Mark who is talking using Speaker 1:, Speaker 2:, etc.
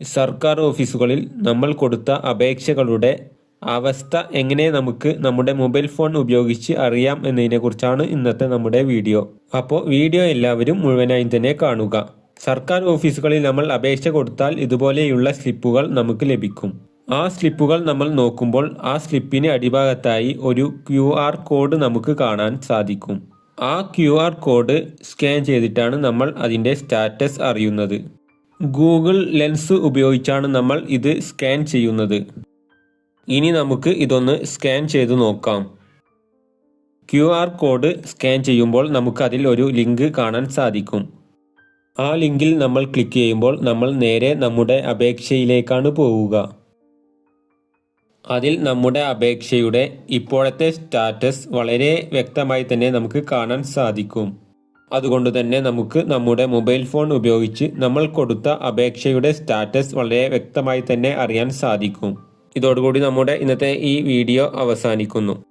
Speaker 1: സർക്കാർ ഓഫീസുകളിൽ നമ്മൾ കൊടുത്ത അപേക്ഷകളുടെ അവസ്ഥ എങ്ങനെ നമുക്ക് നമ്മുടെ മൊബൈൽ ഫോൺ ഉപയോഗിച്ച് അറിയാം എന്നതിനെക്കുറിച്ചാണ് ഇന്നത്തെ നമ്മുടെ വീഡിയോ. അപ്പോൾ വീഡിയോ എല്ലാവരും മുഴുവനായും തന്നെ കാണുക. സർക്കാർ ഓഫീസുകളിൽ നമ്മൾ അപേക്ഷ കൊടുത്താൽ ഇതുപോലെയുള്ള സ്ലിപ്പുകൾ നമുക്ക് ലഭിക്കും. ആ സ്ലിപ്പുകൾ നമ്മൾ നോക്കുമ്പോൾ ആ സ്ലിപ്പിന് അടിഭാഗത്തായി ഒരു ക്യു ആർ കോഡ് നമുക്ക് കാണാൻ സാധിക്കും. ആ ക്യു ആർ കോഡ് സ്കാൻ ചെയ്തിട്ടാണ് നമ്മൾ അതിന്റെ സ്റ്റാറ്റസ് അറിയുന്നത്. ഗൂഗിൾ ലെൻസ് ഉപയോഗിച്ചാണ് നമ്മൾ ഇത് സ്കാൻ ചെയ്യുന്നത്. ഇനി നമുക്ക് ഇതൊന്ന് സ്കാൻ ചെയ്ത് നോക്കാം. ക്യു ആർ കോഡ് സ്കാൻ ചെയ്യുമ്പോൾ നമുക്ക് അതിൽ ഒരു ലിങ്ക് കാണാൻ സാധിക്കും. ആ ലിങ്കിൽ നമ്മൾ ക്ലിക്ക് ചെയ്യുമ്പോൾ നമ്മൾ നേരെ നമ്മുടെ അപേക്ഷയിലേക്കാണ് പോവുക. അതിൽ നമ്മുടെ അപേക്ഷയുടെ ഇപ്പോഴത്തെ സ്റ്റാറ്റസ് വളരെ വ്യക്തമായി തന്നെ നമുക്ക് കാണാൻ സാധിക്കും. അതുകൊണ്ട് തന്നെ നമുക്ക് നമ്മുടെ മൊബൈൽ ഫോൺ ഉപയോഗിച്ച് നമ്മൾ കൊടുത്ത അപേക്ഷയുടെ സ്റ്റാറ്റസ് വളരെ വ്യക്തമായി തന്നെ അറിയാൻ സാധിക്കും. ഇതോടുകൂടി നമ്മുടെ ഇന്നത്തെ ഈ വീഡിയോ അവസാനിക്കുന്നു.